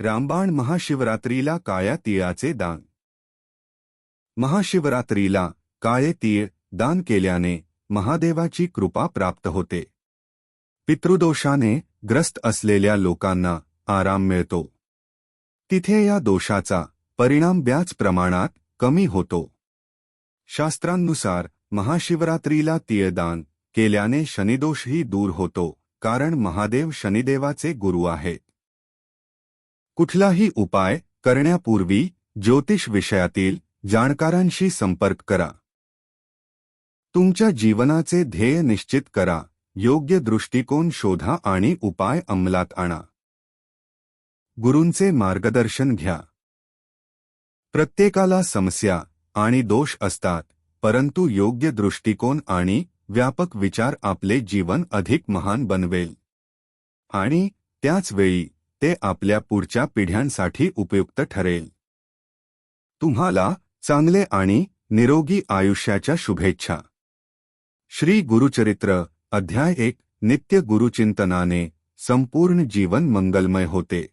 रामबाण महाशिवरात्रीला काया तिळाचे दान. महाशिवरात्रीला काळे तीळ दान केल्याने महादेवाची कृपा प्राप्त होते. पितृदोषाने ग्रस्त असलेल्या लोकांना आराम मिळतो. तिथे या दोषाचा परिणाम ब्याच प्रमाणात कमी होतो. शास्त्रांनुसार महाशिवरात्रीला तीळदान केल्याने शनिदोषही दूर होतो कारण महादेव शनिदेवाचे गुरु आहेत. कुठलाही उपाय करण्यापूर्वी ज्योतिष विषयातील जाणकारांशी संपर्क करा. तुमच्या जीवनाचे ध्येय निश्चित करा. योग्य दृष्टिकोन शोधा आणि उपाय अंमलात आणा. गुरूंचे मार्गदर्शन घ्या. प्रत्येकाला समस्या आणि दोष असतात परंतु योग्य दृष्टिकोन आणि व्यापक विचार आपले जीवन अधिक महान बनवेल. आणि त्याच वेळी ते आपल्या पुढच्या पिढ्यांसाठी उपयुक्त ठरेल. तुम्हाला चांगले आणि निरोगी आयुष्याच्या शुभेच्छा. श्री गुरुचरित्र अध्याय एक नित्य गुरुचिंतनाने संपूर्ण जीवन मंगलमय होते.